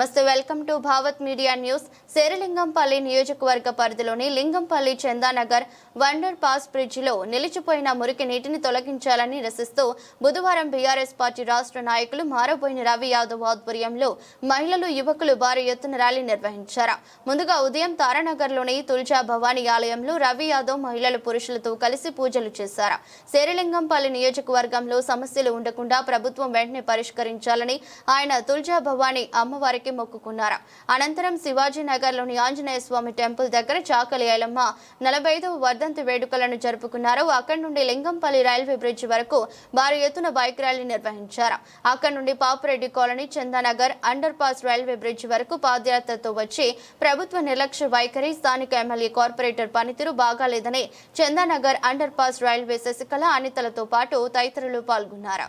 నమస్తే welcome to Bhavat media news. Serilingampally నియోజకవర్గ పరిధిలోని లింగంపల్లి చందానగర్ వండర్ పాస్ బ్రిడ్జిలో నిలిచిపోయిన మురికి నీటిని తొలగించాలని నిరసిస్తూ బుధవారం బీఆర్ఎస్ పార్టీ రాష్ట్ర నాయకులు మారబోయిన రవి యాదవ్ ఆధ్వర్యంలో మహిళలు యువకులు భారీ ఎత్తున ర్యాలీ నిర్వహించారు. ముందుగా ఉదయం తారానగర్లోని తుల్జా భవానీ ఆలయంలో రవి యాదవ్ మహిళలు పురుషులతో కలిసి పూజలు చేశారు. శేరలింగంపల్లి నియోజకవర్గంలో సమస్యలు ఉండకుండా ప్రభుత్వం వెంటనే పరిష్కరించాలని ఆయన తుల్జా భవానీ అమ్మవారికి మొక్కుకున్నారు. అనంతరం శివాజీ నగర్లోని ఆంజనేయ స్వామి టెంపుల్ దగ్గర చాకలి ఐలమ్మ నలభై ఐదవ వర్ధంతి వేడుకలను జరుపుకున్నారు. అక్కడి నుండి లింగంపల్లి రైల్వే బ్రిడ్జ్ వరకు భారీ ఎత్తున బైక్ ర్యాలీ నిర్వహించారు. అక్కడి నుండి Papireddy colony Chandanagar under pass railway bridge వరకు పాదయాత్రతో వచ్చి ప్రభుత్వ నిర్లక్ష్య వైఖరి స్థానిక ఎమ్మెల్యే కార్పొరేటర్ పనితీరు బాగాలేదని Chandanagar under pass railway Sasikala అనితలతో పాటు తదితరులు పాల్గొన్నారు.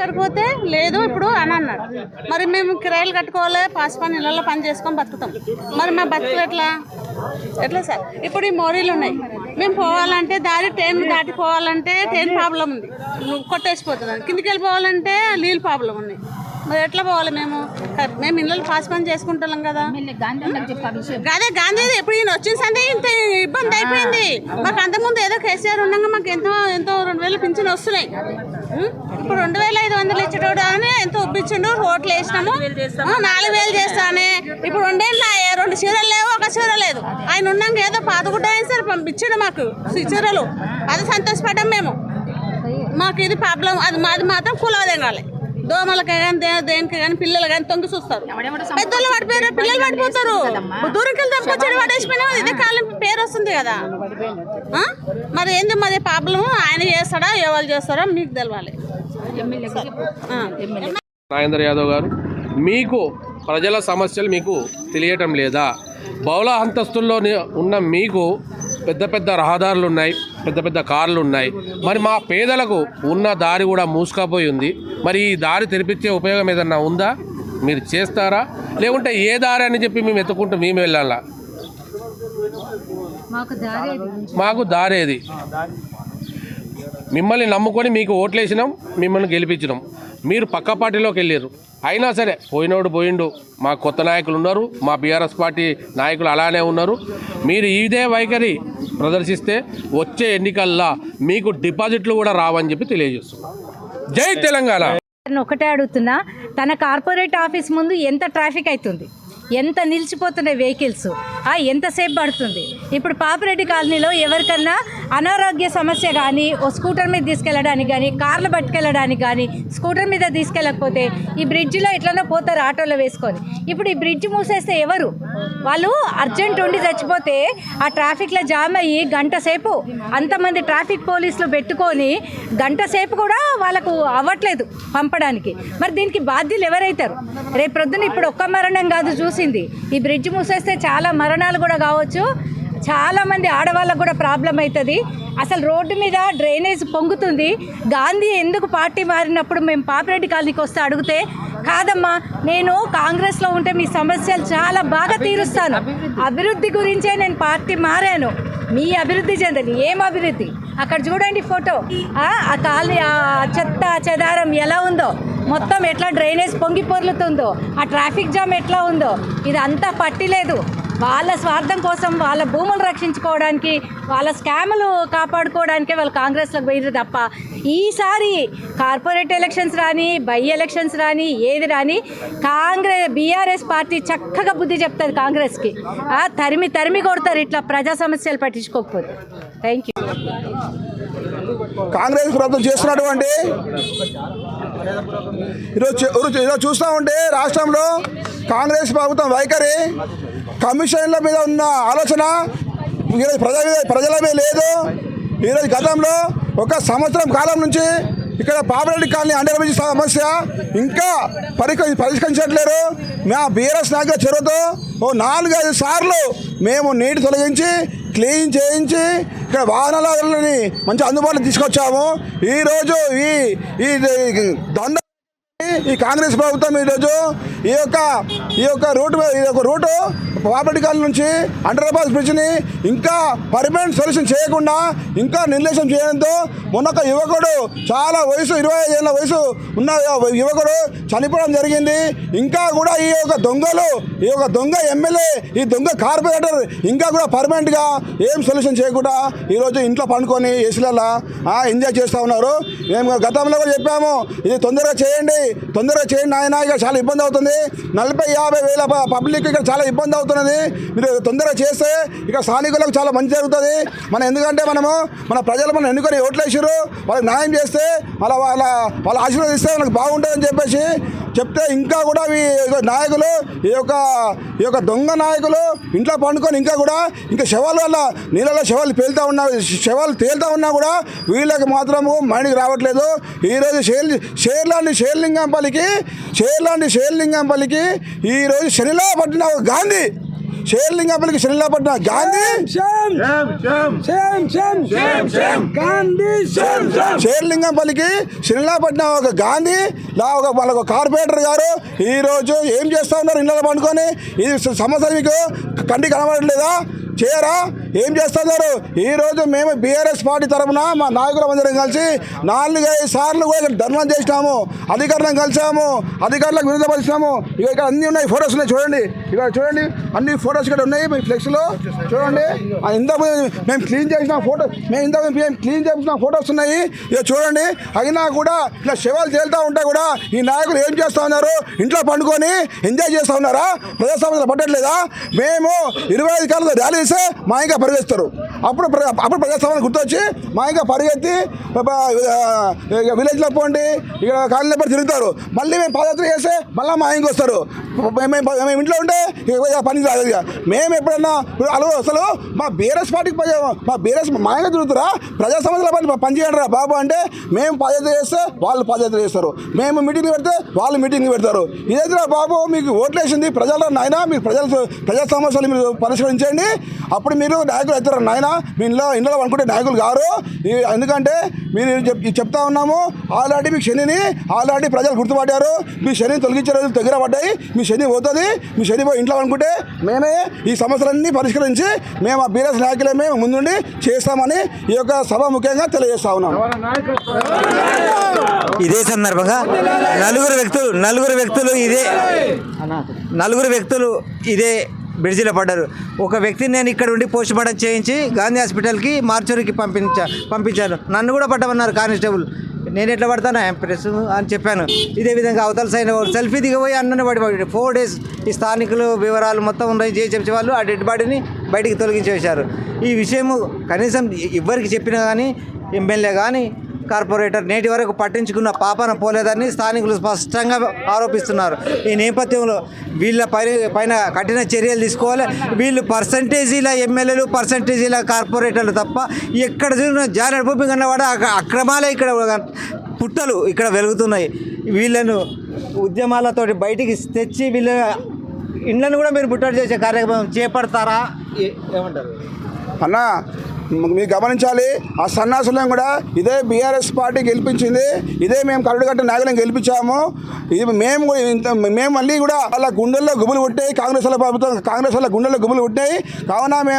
సరిపోతే లేదు ఇప్పుడు అని అన్నాడు మరి మేము కిరాయిలు కట్టుకోవాలి పాస్ ఇళ్ళలో పని చేసుకొని బతుకుతాం. మరి మా బతుకులు ఎట్లా? ఎట్లా సార్? ఇప్పుడు ఈ మోరీలు ఉన్నాయి. మేము పోవాలంటే దారి ట్రైన్ దాటిపోవాలంటే ట్రైన్ ప్రాబ్లం ఉంది. నువ్వు కొట్టేసిపోతుంది కిందికి వెళ్ళిపోవాలంటే నీళ్ళు ప్రాబ్లం ఉంది మరి ఎట్లా పోవాలి మేము? మేము ఇళ్ళలో పాస్ పని చేసుకుంటాం కదా. అదే గాంధీ ఎప్పుడు ఈయన వచ్చిన సందే ఇంత ఇబ్బంది అయిపోయింది. మాకు అంతకుముందు ఏదో కేసీఆర్ ఉండగా మాకు ఎంతో ఎంతో రెండు వేలు పింఛన్ వస్తున్నాయి? ఇప్పుడు రెండు వేల ఐదు వందలు ఇచ్చేటోడు అని ఎంతో ఒప్పించిండు. రోడ్లు వేసినాము. నాలుగు వేలు చేస్తానే. ఇప్పుడు రెండేళ్ళ రెండు చీరలు లేవు ఒక చీర లేదు. ఆయన ఉన్నాక ఏదో పాతగుడ్డ అయిన సరే పంపించాడు మాకు చీరలు. అది సంతోషపడ్డాం మేము. మాకు ఇది ప్రాబ్లం. అది మాది మాత్రం కులవదేం కాలే. దోమలకి కానీ దే- దేనికి కానీ పిల్లలు కానీ తొంగి చూస్తారు. పెద్దలు పడిపోయారు పిల్లలు పడిపోతారు. దూరంకి వచ్చాడు పడేసిపోయినా ఇదే కాలం పేరు వస్తుంది కదా? మరి ఏంది మరి ప్రాబ్లం ఆయన చేస్తాడా? ఎవరు చేస్తారో మీకు తెలవాలి. ఆ. నాగేంద్ర యాదవ్ గారు మీకు ప్రజల సమస్యలు మీకు తెలియటం లేదా? బహుళ అంతస్తుల్లో ఉన్న మీకు పెద్ద పెద్ద రహదారులు ఉన్నాయి పెద్ద పెద్ద కార్లు ఉన్నాయి. మరి మా పేదలకు ఉన్న దారి కూడా మూసుకపోయి ఉంది. మరి ఈ దారి తెరిపించే ఉపయోగం ఏదన్నా ఉందా? మీరు చేస్తారా? లేకుంటే ఏ దారి అని చెప్పి మేము ఎత్తుకుంటూ మేము వెళ్ళాలా? మాకు దారేది మిమ్మల్ని నమ్ముకొని మీకు ఓట్లేసినాం మిమ్మల్ని గెలిపించినాం. మీరు పక్క పార్టీలోకి వెళ్ళారు అయినా సరే పోయినోడు పోయిండు. మా కొత్త నాయకులు ఉన్నారు మా బీఆర్ఎస్ పార్టీ నాయకులు అలానే ఉన్నారు. మీరు ఇదే వైఖరి ప్రదర్శిస్తే వచ్చే ఎన్నికల్లో మీకు డిపాజిట్లు కూడా రావని చెప్పి తెలియజేస్తున్నాం. జై తెలంగాణ! ఒకటే అడుగుతున్నా తన కార్పొరేట్ ఆఫీస్ ముందు ఎంత ట్రాఫిక్ అవుతుంది? ఎంత నిలిచిపోతున్నాయి వెహికల్స్? ఎంతసేపు పడుతుంది? ఇప్పుడు పాపిరెడ్డి కాలనీలో ఎవరికన్నా అనారోగ్య సమస్య కానీ ఓ స్కూటర్ మీద తీసుకెళ్ళడానికి కానీ కార్లు పట్టుకెళ్ళడానికి కానీ స్కూటర్ మీద తీసుకెళ్ళకపోతే ఈ బ్రిడ్జిలో ఎట్లనో పోతారు ఆటోలో వేసుకొని. ఇప్పుడు ఈ బ్రిడ్జ్ మూసేస్తే ఎవరు? వాళ్ళు అర్జెంట్ ఉండి చచ్చిపోతే ఆ ట్రాఫిక్లో జామ్ అయ్యి గంట సేపు అంతమంది ట్రాఫిక్ పోలీసులు పెట్టుకొని గంట సేపు కూడా వాళ్ళకు అవ్వట్లేదు పంపడానికి. మరి దీనికి బాధ్యులు ఎవరైతారు? రేపు ప్రొద్దున ఇప్పుడు ఒక్క మరణం కాదు చూసింది. ఈ బ్రిడ్జ్ మూసేస్తే చాలా మరణాలు కూడా కావచ్చు. చాలా మంది ఆడవాళ్ళకు కూడా ప్రాబ్లం అవుతుంది అసలు రోడ్డు మీద డ్రైనేజ్ పొంగుతుంది. గాంధీ ఎందుకు పార్టీ మారినప్పుడు మేము పాపిరెడ్డి కాలనీకి వస్తే అడిగితే కాదమ్మా నేను కాంగ్రెస్లో ఉంటే మీ సమస్యలు చాలా బాగా తీరుస్తాను. అభివృద్ధి. గురించే నేను పార్టీ మారాను. మీ అభివృద్ధి చెందని ఏం అభివృద్ధి? అక్కడ చూడండి ఫోటో. ఆ కాలనీ ఆ చెత్త చెదారం ఎలా ఉందో. మొత్తం ఎట్లా డ్రైనేజ్ పొంగి పొర్లుతుందో. ఆ ట్రాఫిక్ జామ్ ఎట్లా ఉందో. ఇది అంతా పట్టిలేదు. వాళ్ళ స్వార్థం కోసం వాళ్ళ భూములు రక్షించుకోవడానికి వాళ్ళ స్కాములు కాపాడుకోవడానికే వాళ్ళు కాంగ్రెస్లోకి పోయింది తప్ప ఈసారి కార్పొరేట్ ఎలక్షన్స్ రాని బై ఎలక్షన్స్ రాని ఏది రాని కాంగ్రెస్ బీఆర్ఎస్ పార్టీ చక్కగా బుద్ధి చెప్తుంది కాంగ్రెస్కి. ఆ, తరిమి తరిమి కొడతారు ఇట్లా ప్రజా సమస్యలు పట్టించుకోకపోతే. థ్యాంక్ యూ కాంగ్రెస్ ప్రభుత్వం చేస్తున్నటువంటి ఈరోజు ఈరోజు ఈరోజు చూస్తూ ఉంటే రాష్ట్రంలో కాంగ్రెస్ ప్రభుత్వం వైఖరి కమిషన్ల మీద ఉన్న ఆలోచన ఈరోజు ప్రజల మీద ప్రజల మీద లేదు. ఈరోజు గతంలో ఒక సంవత్సరం కాలం నుంచి ఇక్కడ పాపిరెడ్డి కాలనీ అండర్ బ్రిడ్జ్ సమస్య ఇంకా పరిక పరిష్కరించట్లేరు. మా బీఆర్ఎస్ నాయకుల చొరవతో ఓ నాలుగైదు సార్లు మేము నీటి తొలగించి క్లీన్ చేయించి ఇక్కడ వాహనాలని మంచి అందుబాటులో తీసుకొచ్చాము. ఈరోజు ఈ ఈ దండ ఈ కాంగ్రెస్ ప్రభుత్వం ఈరోజు ఈ యొక్క ఈ యొక్క రూట్ మీద- ఈ యొక్క రూటు పాపటి నుంచి అండర్పాస్ బ్రిడ్జ్ని ఇంకా పర్మనెంట్ సొల్యూషన్ చేయకుండా ఇంకా నిర్లక్ష్యం చేయడంతో మొన్న ఒక యువకుడు చాలా వయసు ఇరవై ఐదు ఏళ్ళ వయసు ఉన్న యువకుడు చనిపోవడం జరిగింది. ఇంకా కూడా ఈ యొక్క దొంగలు ఈ యొక్క దొంగ ఎమ్మెల్యే ఈ దొంగ కార్పొరేటర్ ఇంకా కూడా పర్మనెంట్గా ఏం సొల్యూషన్ చేయకుండా ఈరోజు ఇంట్లో పండుకొని ఏసీలలో ఎంజాయ్ చేస్తూ ఉన్నారు. మేము గతంలో కూడా చెప్పాము ఇది తొందరగా చేయండి తొందరగా చేయండి ఆయన ఇక చాలా ఇబ్బంది అవుతుంది. నలభై యాభై వేల పబ్లిక్ ఇక్కడ చాలా ఇబ్బంది అవుతున్నది. మీరు తొందరగా చేస్తే ఇక్కడ స్థానికులకు చాలా మంచి జరుగుతుంది. మనం ఎందుకంటే మనము మన ప్రజలు మనం ఎన్నుకొని ఓట్లు వేసారు వాళ్ళకి న్యాయం చేస్తే వాళ్ళ వాళ్ళ వాళ్ళ ఆశీర్వదిస్తే మనకు బాగుంటుందని చెప్పేసి చెప్తే ఇంకా కూడా ఈ యొక్క నాయకులు ఈ యొక్క ఈ యొక్క దొంగ నాయకులు ఇంట్లో పండుకొని ఇంకా కూడా ఇంకా శవాల వల్ల నీళ్ళలో శవాలు పేలుతూ ఉన్నా శవాలు తేలుతూ ఉన్నా కూడా వీళ్ళకి మాత్రము మైండ్కి రావట్లేదు. ఈరోజు షేర్ షేర్లాంటి షేర్లింగంపల్లికి షేర్లాంటి షేర్లింగంపల్లికి ఈరోజు శనిలో పట్టిన గాంధీ షేర్లింగంపల్లికి శనిలా పట్టిన గాంధీ షేర్లింగంపల్లికి శనిలాపట్నం ఒక గాంధీ లా ఒక వాళ్ళ ఒక కార్పొరేటర్ గారు. ఈరోజు ఏం చేస్తా ఉన్నారు? ఇళ్ళలో పండుకొని. ఇది సమస్య మీకు కంటి కనబడట్లేదా? చేయరా? ఏం చేస్తున్నారు? ఈరోజు మేము బీఆర్ఎస్ పార్టీ తరఫున మా నాయకుల అందరం కలిసి నాలుగైదు సార్లు కూడా ఇక్కడ ధర్నా చేసినాము అధికారులను కలిసాము అధికారులకు విరుద్ధపరిచినాము ఇక ఇక్కడ అన్ని ఉన్నాయి ఫొటోస్ ఉన్నాయి చూడండి. ఇక్కడ చూడండి అన్ని ఫొటోస్ ఇక్కడ ఉన్నాయి మీ ఫ్లెక్స్లో. చూడండి. ఆ ఇంత మేము క్లీన్ చేసిన ఫోటో మేము ఇంత మేము క్లీన్ చేసిన ఫొటోస్ ఉన్నాయి. ఇక చూడండి. అయినా కూడా ఇలా శవాలు తేలుతూ ఉంటే కూడా ఈ నాయకులు ఏం చేస్తూ ఉన్నారు? ఇంట్లో పండుకొని ఎంజాయ్ చేస్తూ ఉన్నారా? ప్రజాస్వామ్యం పట్టట్లేదా? మేము ఇరవై ఐదు కాలంలో ర్యాలీ చేస్తే మా ఇంకా పరిగెత్తారు అప్పుడు అప్పుడు ప్రజాస్వామ్యం గుర్తొచ్చి మా ఇంకా పరిగెత్తి విలేజ్లో పోండి ఇక్కడ కాలనీ పడి తిరుగుతారు. మళ్ళీ మేము పాదయాత్ర చేస్తే మళ్ళీ మా ఇంటికి వస్తారు మేము మేము- ఇంట్లో ఉంటే పని రాదు ఇక. మేము ఎప్పుడన్నా ఇప్పుడు అసలు మా బీఆర్ఎస్ పార్టీకి పని మా బీఆర్ఎస్ మా ఇంకా తిరుగుతారా? ప్రజా సమస్యల పని పని బాబు అంటే మేము పాదయాత్ర చేస్తే వాళ్ళు పాదయాత్ర చేస్తారు. మేము మీటింగ్ పెడితే వాళ్ళు మీటింగ్ పెడతారు. ఇదైతే బాబు? మీకు ఓట్లేసింది ప్రజల నాయన. మీరు ప్రజల ప్రజా సమస్యలు మీరు పరిష్కరించండి. అప్పుడు మీరు నాయకులు అవుతారు నాయన? మీ ఇంట్లో ఇంట్లో అనుకుంటే నాయకులు గారు. ఎందుకంటే మీరు చెప్ చెప్తా ఉన్నాము ఆల్రెడీ మీకు శనిని ఆల్రెడీ ప్రజలు గుర్తుపట్టారు. మీ శని తొలగించే రోజులు దగ్గర పడ్డాయి. మీ శని పోతుంది. మీ శని పోయి ఇంట్లో అనుకుంటే మేమే ఈ సమస్యలన్నీ పరిష్కరించి మేము ఆ బీరస్ నాయకులమే ముందుండి చేస్తామని ఈ యొక్క సభ ముఖ్యంగా తెలియజేస్తా ఉన్నాం ఇదే సందర్భంగా నలుగురు వ్యక్తులు నలుగురు వ్యక్తులు ఇదే నలుగురు వ్యక్తులు ఇదే బ్రిడ్జిలో పడ్డారు. ఒక వ్యక్తిని నేను ఇక్కడ ఉండి పోస్ట్ మార్టం చేయించి గాంధీ హాస్పిటల్కి మార్చూరికి పంపించా పంపించాను. నన్ను కూడా పట్టమన్నారు కానిస్టేబుల్. నేను ఎట్లా పడతాను? ఎంప్రెస్ అని చెప్పాను. ఇదే విధంగా అవతల సైన్ సెల్ఫీ దిగబోయి అన్నని పడి పడి ఫోర్ డేస్ ఈ స్థానికులు వివరాలు మొత్తం ఉన్నాయి జేహెచ్ఎంసీ వాళ్ళు ఆ డెడ్ బాడీని బయటికి తొలగించేశారు. ఈ విషయము కనీసం ఎవరికి చెప్పినా కానీ ఎమ్మెల్యే కానీ కార్పొరేటర్ నేటి వరకు పట్టించుకున్న పాపన పోలేదని స్థానికులు స్పష్టంగా ఆరోపిస్తున్నారు. ఈ నేపథ్యంలో వీళ్ళ పై పైన కఠిన చర్యలు తీసుకోవాలి. వీళ్ళు పర్సంటేజీల ఎమ్మెల్యేలు పర్సంటేజీల కార్పొరేటర్లు తప్ప ఎక్కడ చూసిన జానెడ్ భూమి కన్నవాడ అక్రమాలే ఇక్కడ పుట్టలు ఇక్కడ వెలుగుతున్నాయి. వీళ్ళను ఉద్యమాలతోటి బయటికి తెచ్చి వీళ్ళ ఇండ్లను కూడా మీరు పుట్టడి చేసే కార్యక్రమం చేపడతారా? ఏమంటారు? అన్నా మీరు గమనించాలి ఆ సన్నాసులను కూడా ఇదే బీఆర్ఎస్ పార్టీ గెలిపించింది ఇదే మేము కరడుగట్ట నాయకులను గెలిపించాము. ఇది మేము కూడా ఇంత మేము మళ్ళీ కూడా వాళ్ళ గుండెల్లో గుబులు పుట్టాయి కాంగ్రెస్ వాళ్ళ ప్రభుత్వం కాంగ్రెస్ వాళ్ళ గుండెల్లో గుబులు పుట్టాయి. కావున మేము